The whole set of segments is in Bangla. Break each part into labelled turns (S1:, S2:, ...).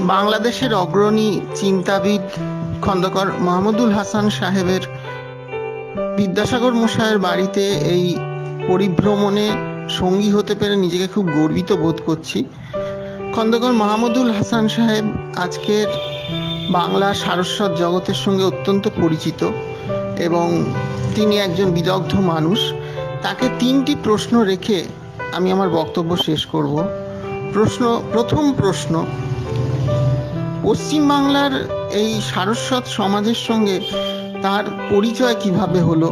S1: বাংলাদেশের অগ্রণী চিন্তাবিদ খন্দকার মাহমুদুল হাসান সাহেবের বিদ্যাসাগর মশাইয়ের বাড়িতে এই পরিভ্রমণে সঙ্গী হতে পেরে নিজেকে খুব গর্বিত বোধ করছি। খন্দকার মাহমুদুল হাসান সাহেব আজকের বাংলা সারস্বত জগতের সঙ্গে অত্যন্ত পরিচিত এবং তিনি একজন বিদগ্ধ মানুষ। তাকে তিনটি প্রশ্ন রেখে আমি আমার বক্তব্য শেষ করব। প্রশ্ন, প্রথম প্রশ্ন পশ্চিমবাংলার এই সারস্বত সমাজের সঙ্গে তার পরিচয় কীভাবে হলো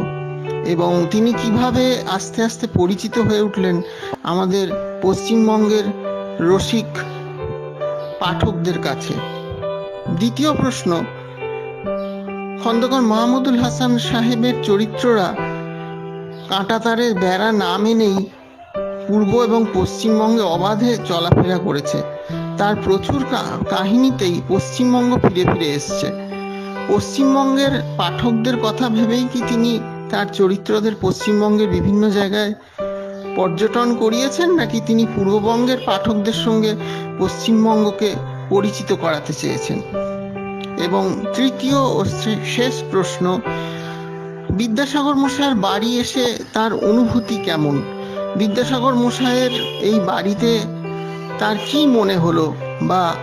S1: এবং তিনি কীভাবে আস্তে আস্তে পরিচিত হয়ে উঠলেন আমাদের পশ্চিমবঙ্গের রসিক পাঠকদের কাছে? দ্বিতীয় প্রশ্ন, খন্দকার মাহমুদুল হাসান সাহেবের চরিত্ররা কাঁটাতারের বেড়া না মেনেই পূর্ব এবং পশ্চিমবঙ্গে অবাধে চলাফেরা করেছে। তার প্রচুর কাহিনীতেই পশ্চিমবঙ্গ ফিরে ফিরে এসছে। পশ্চিমবঙ্গের পাঠকদের কথা ভেবেই কি তিনি তার চরিত্রদের পশ্চিমবঙ্গের বিভিন্ন জায়গায় পর্যটন করিয়েছেন, নাকি তিনি পূর্ববঙ্গের পাঠকদের সঙ্গে পশ্চিমবঙ্গকে পরিচিত করাতে চেয়েছেন? এবং তৃতীয় ও শেষ প্রশ্ন, বিদ্যাসাগর মশাইয়ের বাড়ি এসে তার অনুভূতি কেমন? বিদ্যাসাগর মশাইয়ের এই বাড়িতে তার কি মনে হলো? বা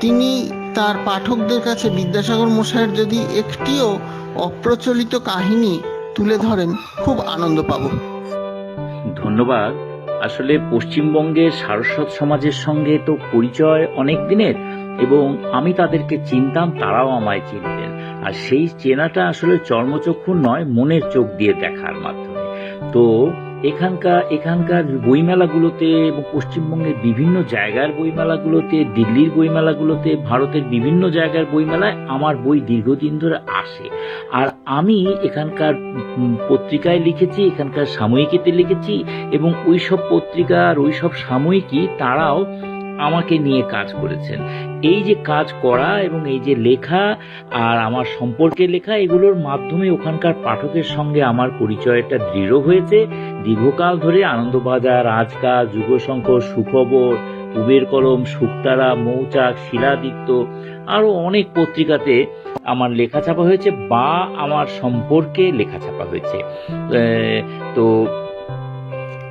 S1: তিনি তার পাঠকদের কাছে বিদ্যাসাগর মশাইয়ের যদি একটিও অপ্রচলিত কাহিনী তুলে ধরেন, খুব আনন্দ পাবো।
S2: ধন্যবাদ। আসলে পশ্চিমবঙ্গের সারস্বত সমাজের সঙ্গে তো পরিচয় অনেক দিনের, এবং আমি তাদেরকে চিনতাম, তারাও আমায় চিনতেন। আর সেই চেনাটা আসলে চর্মচক্ষু নয়, মনের চোখ দিয়ে দেখার মাধ্যমে। তো এখানকার এখানকার বইমেলাগুলোতে এবং পশ্চিমবঙ্গের বিভিন্ন জায়গার বইমেলাগুলোতে, দিল্লির বইমেলাগুলোতে, ভারতের বিভিন্ন জায়গার বইমেলায় আমার বই দীর্ঘদিন ধরে আসে। আর আমি এখানকার পত্রিকায় লিখেছি, এখানকার সাময়িকীতে লিখেছি এবং ওই সব পত্রিকা আর ওই সব সাময়িকী তারাও আমাকে নিয়ে কাজ করেছেন। এই যে কাজ করা এবং এই যে লেখা আর আমার সম্পর্কে লেখা, এগুলোর মাধ্যমে ওখানকার পাঠকের সঙ্গে আমার পরিচয়টা দৃঢ় হয়েছে। দীর্ঘকাল ধরে আনন্দবাজার, আজকা, যুগশঙ্কর, সুখবর, কুবের কলম শুকতারা মৌচাক, শিলাদিত্য আরও অনেক পত্রিকাতে আমার লেখা ছাপা হয়েছে বা আমার সম্পর্কে লেখা ছাপা হয়েছে। তো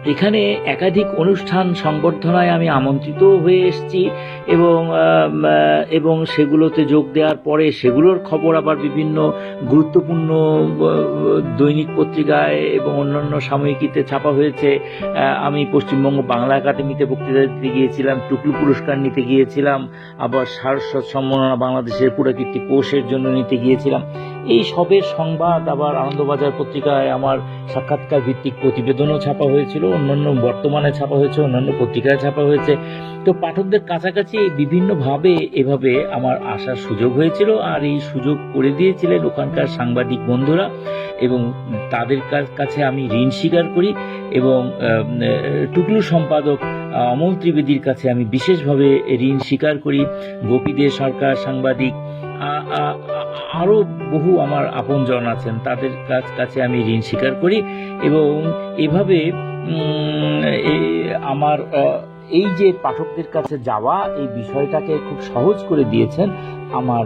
S2: এখানে একাধিক অনুষ্ঠান সংবর্ধনায় আমি আমন্ত্রিত হয়ে এসেছি এবং এবং সেগুলোতে যোগ দেওয়ার পরে সেগুলোর খবর আবার বিভিন্ন গুরুত্বপূর্ণ দৈনিক পত্রিকায় এবং অন্যান্য সাময়িকীতে ছাপা হয়েছে। আমি পশ্চিমবঙ্গ বাংলা একাডেমিতে বক্তৃতা দিতে গিয়েছিলাম, টুকলু পুরস্কার নিতে গিয়েছিলাম, আবার সারস্বত সম্মাননা বাংলাদেশের পুরাকীর্তি কোষের জন্য নিতে গিয়েছিলাম। এই সবের সংবাদ আবার আনন্দবাজার পত্রিকায় আমার সাক্ষাৎকার ভিত্তিক প্রতিবেদনও ছাপা হয়েছিল। অন্যান্য বর্তমানে ছাপা হয়েছে, অন্যান্য পত্রিকায় ছাপা হয়েছে। তো পাঠকদের কাছাকাছি বিভিন্নভাবে এভাবে আমার আসার সুযোগ হয়েছিল আর এই সুযোগ করে দিয়েছিলেন ওখানকার সাংবাদিক বন্ধুরা এবং তাদের কাছে আমি ঋণ স্বীকার করি এবং টুকলু সম্পাদক অমল ত্রিবেদীর কাছে আমি বিশেষভাবে ঋণ স্বীকার করি। গোপী দে সরকার সাংবাদিক আ- আ- আ- আরও বহু আমার আপনজন আছেন, তাদের কাছ, কাছে আমি ঋণ স্বীকার করি এবং এভাবে আমার এই যে পাঠকদের কাছে যাওয়া, এই বিষয়টাকে খুব সহজ করে দিয়েছেন আমার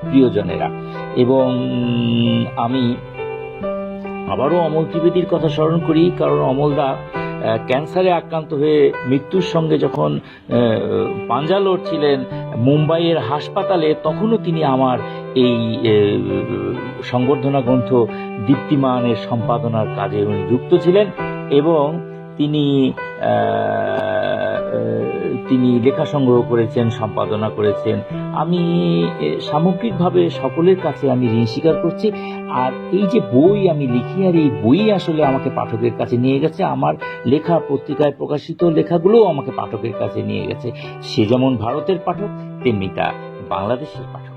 S2: প্রিয়জনেরা। এবং আমি আবারও অমল ত্রিবেদীর কথা স্মরণ করি, কারণ অমলদা ক্যান্সারে আক্রান্ত হয়ে মৃত্যুর সঙ্গে যখন পাঞ্জা লড়ছিলেন মুম্বাইয়ের হাসপাতালে, তখনও তিনি আমার এই সংবর্ধনা গ্রন্থ দীপ্তিমানের সম্পাদনার কাজে উনি যুক্ত ছিলেন এবং তিনি তিনি লেখা সংগ্রহ করেছেন, সম্পাদনা করেছেন। আমি সামগ্রিকভাবে সকলের কাছে আমি ঋণ স্বীকার করছি। আর এই যে বই আমি লিখি, আর এই বই আসলে আমাকে পাঠকের কাছে নিয়ে গেছে। আমার লেখা পত্রিকায় প্রকাশিত লেখাগুলোও আমাকে পাঠকের কাছে নিয়ে গেছে। সে যেমন ভারতের পাঠক তেমনি তা বাংলাদেশের পাঠক।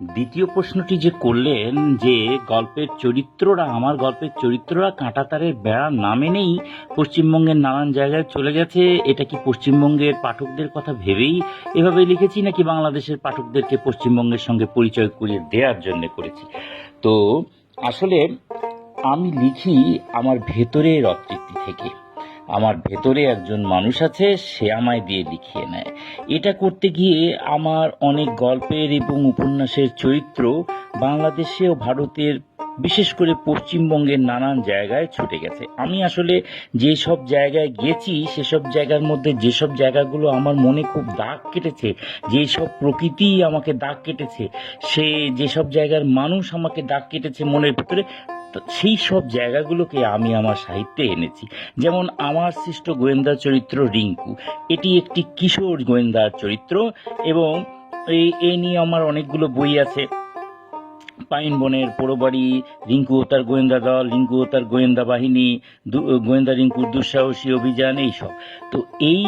S2: দ্বিতীয় প্রশ্নটি যে করলেন যে গল্পের চরিত্ররা, আমার গল্পের চরিত্ররা কাঁটাতারের বেড়া না মেনেই পশ্চিমবঙ্গের নানান জায়গায় চলে গেছে, এটা কি পশ্চিমবঙ্গের পাঠকদের কথা ভেবেই এভাবে লিখেছি নাকি বাংলাদেশের পাঠকদেরকে পশ্চিমবঙ্গের সঙ্গে পরিচয় করিয়ে দেওয়ার জন্য করেছি? তো আসলে আমি লিখি আমার ভেতরের অতৃপ্তি থেকে। আমার ভেতরে একজন মানুষ আছে, সে আমায় দিয়ে লিখিয়ে নেয়। এটা করতে গিয়ে আমার অনেক গল্পের এবং উপন্যাসের চরিত্র বাংলাদেশে ও ভারতের বিশেষ করে পশ্চিমবঙ্গের নানান জায়গায় ছুটে গেছে। আমি আসলে যেসব জায়গায় গেছি, সেসব জায়গার মধ্যে যেসব জায়গাগুলো আমার মনে খুব দাগ কেটেছে, যেসব প্রকৃতি আমাকে দাগ কেটেছে, সে যেসব জায়গার মানুষ আমাকে দাগ কেটেছে মনের ভিতরে তো সেই সব জায়গাগুলোকে আমি আমার সাহিত্যে এনেছি। যেমন আমার সৃষ্ট গোয়েন্দা চরিত্র রিঙ্কু, এটি একটি কিশোর গোয়েন্দার চরিত্র এবং এই এ নিয়ে আমার অনেকগুলো বই আছে। পাইন বনের পোড়োবাড়ি রিঙ্কু ও তার গোয়েন্দা দল, রিঙ্কু ও তার গোয়েন্দা বাহিনী গোয়েন্দা রিঙ্কুর দুঃসাহসী অভিযান, এইসব। তো এই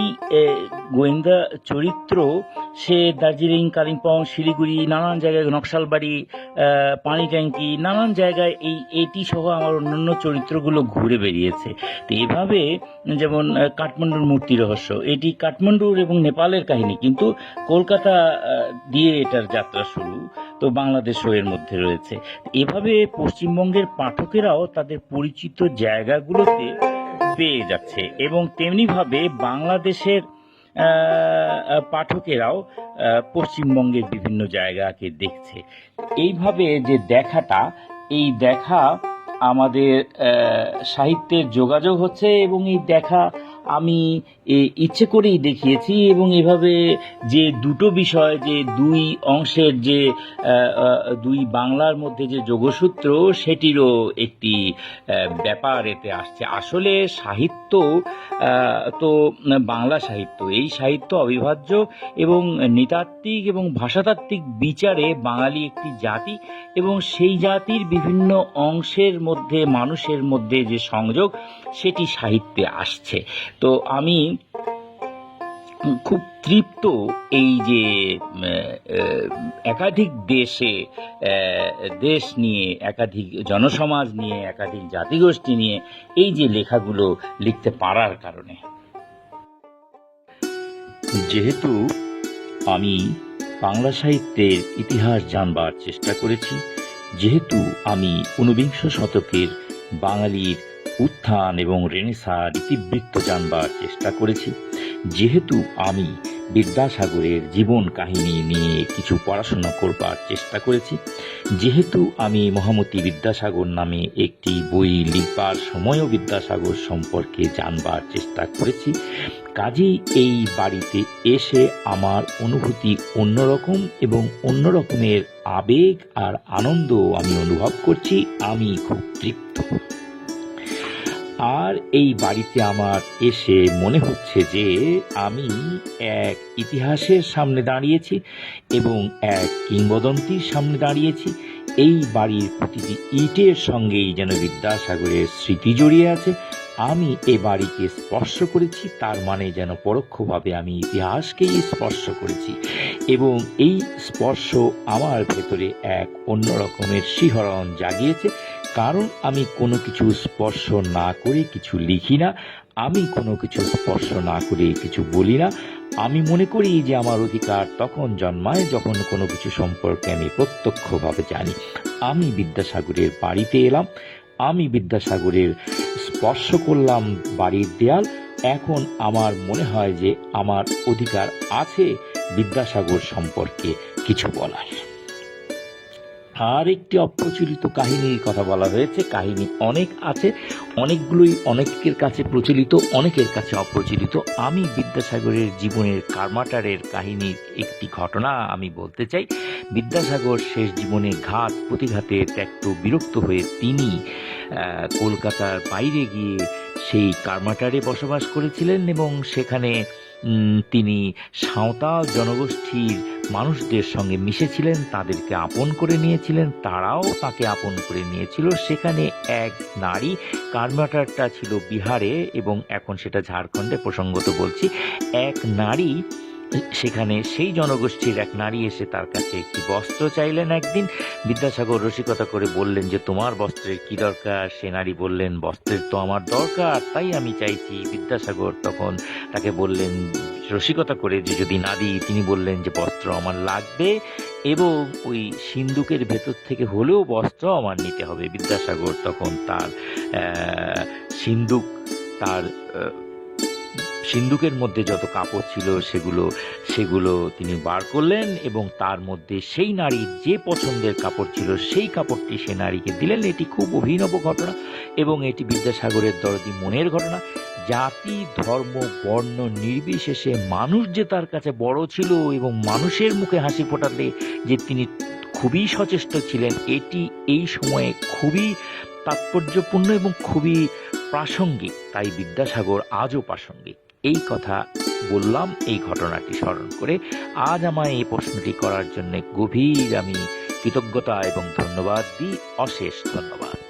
S2: গোয়েন্দা চরিত্র, সে দার্জিলিং, কালিম্পং, শিলিগুড়ি, নানান জায়গায় নকশালবাড়ি পানি ট্যাঙ্কি, নানান জায়গায় এই, এটি সহ আমার অন্যান্য চরিত্রগুলো ঘুরে বেরিয়েছে তো এভাবে যেমন কাঠমান্ডুর মূর্তি রহস্য, এটি কাঠমান্ডুর এবং নেপালের কাহিনী, কিন্তু কলকাতা দিয়ে এটার যাত্রা শুরু। তো বাংলাদেশও এর মধ্যে রয়েছে। এভাবে পশ্চিমবঙ্গের পাঠকেরাও তাদের পরিচিত জায়গাগুলোতে পেয়ে যাচ্ছে এবং তেমনিভাবে বাংলাদেশের পাঠকেরাও পশ্চিমবঙ্গের বিভিন্ন জায়গাকে দেখছে। এইভাবে যে দেখাটা, এই দেখা আমাদের সাহিত্যের যোগাযোগ হচ্ছে এবং এই দেখা আমি ইচ্ছে করেই দেখিয়েছি এবং এভাবে যে দুটো বিষয়, যে দুই অংশের যে দুই বাংলার মধ্যে যে যোগসূত্র, সেটিরও একটি ব্যাপার এতে আসছে। আসলে সাহিত্য তো বাংলা সাহিত্য, এই সাহিত্য অবিভাজ্য এবং নৃতাত্ত্বিক এবং ভাষাতাত্ত্বিক বিচারে বাঙালি একটি জাতি এবং সেই জাতির বিভিন্ন অংশের মধ্যে, মানুষের মধ্যে যে সংযোগ, সেটি সাহিত্যে আসছে। তো আমি খুব তৃপ্ত এই যে একাধিক দেশে দেশ নিয়ে, একাধিক জনসমাজ নিয়ে, একাধিক জাতিগোষ্ঠী নিয়ে এই যে লেখাগুলো লিখতে পারার কারণে। যেহেতু আমি বাংলা সাহিত্যের ইতিহাস জানবার চেষ্টা করেছি, যেহেতু আমি ঊনবিংশ শতকের বাঙালির উত্থান এবং রেনেসার ইতিবৃত্ত জানবার চেষ্টা করেছি। যেহেতু আমি বিদ্যাসাগরের জীবন কাহিনী নিয়ে কিছু পড়াশোনা করবার চেষ্টা করেছি, যেহেতু আমি মহামতি বিদ্যাসাগর নামে একটি বই লিখবার সময়ও বিদ্যাসাগর সম্পর্কে জানবার চেষ্টা করেছি, কাজেই এই বাড়িতে এসে আমার অনুভূতি অন্যরকম এবং অন্য রকমের আবেগ আর আনন্দ আমি অনুভব করছি। আমি খুব তৃপ্ত। আর এই বাড়িতে আমার এসে মনে হচ্ছে যে আমি এক ইতিহাসের সামনে দাঁড়িয়েছি এবং এক কিংবদন্তির সামনে দাঁড়িয়েছি। এই বাড়ির প্রতিটি ইটের সঙ্গেই যেন বিদ্যাসাগরের স্মৃতি জড়িয়ে আছে। আমি এ বাড়িকে স্পর্শ করেছি, তার মানে যেন পরোক্ষভাবে আমি ইতিহাসকেই স্পর্শ করেছি এবং এই স্পর্শ আমার ভেতরে এক অন্য রকমের শিহরণ জাগিয়েছে। কারণ আমি কোনো কিছু স্পর্শ না করে কিছু লিখি না, আমি কোনো কিছু স্পর্শ না করে কিছু বলি না। আমি মনে করি যে আমার অধিকার তখন জন্মায় যখন কোনো কিছু সম্পর্কে আমি প্রত্যক্ষভাবে জানি। আমি বিদ্যাসাগরের বাড়িতে এলাম, আমি বিদ্যাসাগরের স্পর্শ করলাম বাড়ির দেয়াল। এখন আমার মনে হয় যে আমার অধিকার আছে বিদ্যাসাগর সম্পর্কে কিছু বলার। আর একটি অপ্রচলিত কাহিনীর কথা বলা হয়েছে। কাহিনী অনেক আছে, অনেকগুলোই অনেকের কাছে প্রচলিত, অনেকের কাছে অপ্রচলিত। আমি বিদ্যাসাগরের জীবনের কারমাটারের কাহিনীর একটি ঘটনা আমি বলতে চাই। বিদ্যাসাগর শেষ জীবনে ঘাত প্রতিঘাতে ত্যক্ত বিরক্ত হয়ে তিনি কলকাতার বাইরে গিয়ে সেই কারমাটারে বসবাস করেছিলেন এবং সেখানে তিনি সাঁওতাল জনগোষ্ঠীর মানুষদের সঙ্গে মিশেছিলেন, তাদেরকে আপন করে নিয়েছিলেন, তারাও তাকে আপন করে নিয়েছিল। সেখানে এক নারী কারমাটারটা ছিল বিহারে এবং এখন সেটা ঝাড়খণ্ডে প্রসঙ্গত বলছি, এক নারী সেখানে সেই জনগোষ্ঠীর এক নারী এসে তার কাছে একটি বস্ত্র চাইলেন একদিন। বিদ্যাসাগর রসিকতা করে বললেন যে, তোমার বস্ত্রের কি দরকার? সে নারী বললেন, বস্ত্রের তো আমার দরকার, তাই আমি চাইছি। বিদ্যাসাগর তখন তাকে বললেন রসিকতা করে যে যদি না দিই তিনি বললেন যে বস্ত্র আমার লাগবে এবং ওই সিন্দুকের ভেতর থেকে হলেও বস্ত্র আমার নিতে হবে। বিদ্যাসাগর তখন তার আহ, সিন্দুক তার সিন্ধুকের মধ্যে যত কাপড় ছিল সেগুলো সেগুলো তিনি বার করলেন এবং তার মধ্যে সেই নারীর যে পছন্দের কাপড় ছিল সেই কাপড়টি সে নারীকে দিলেন। এটি খুব অভিনব ঘটনা এবং এটি বিদ্যাসাগরের দরদি মনের ঘটনা। জাতি, ধর্ম, বর্ণ নির্বিশেষে মানুষ যে তার কাছে বড় ছিল এবং মানুষের মুখে হাসি ফোটাতে যে তিনি খুবই সচেষ্ট ছিলেন, এটি এই সময়ে খুবই তাৎপর্যপূর্ণ এবং খুবই প্রাসঙ্গিক। তাই বিদ্যাসাগর আজও প্রাসঙ্গিক। এই কথা বললাম, এই ঘটনাটি স্মরণ করে আজ আমায় এই প্রশ্নটি করার জন্য গভীর আমি কৃতজ্ঞতা এবং ধন্যবাদ দিই। অশেষ ধন্যবাদ।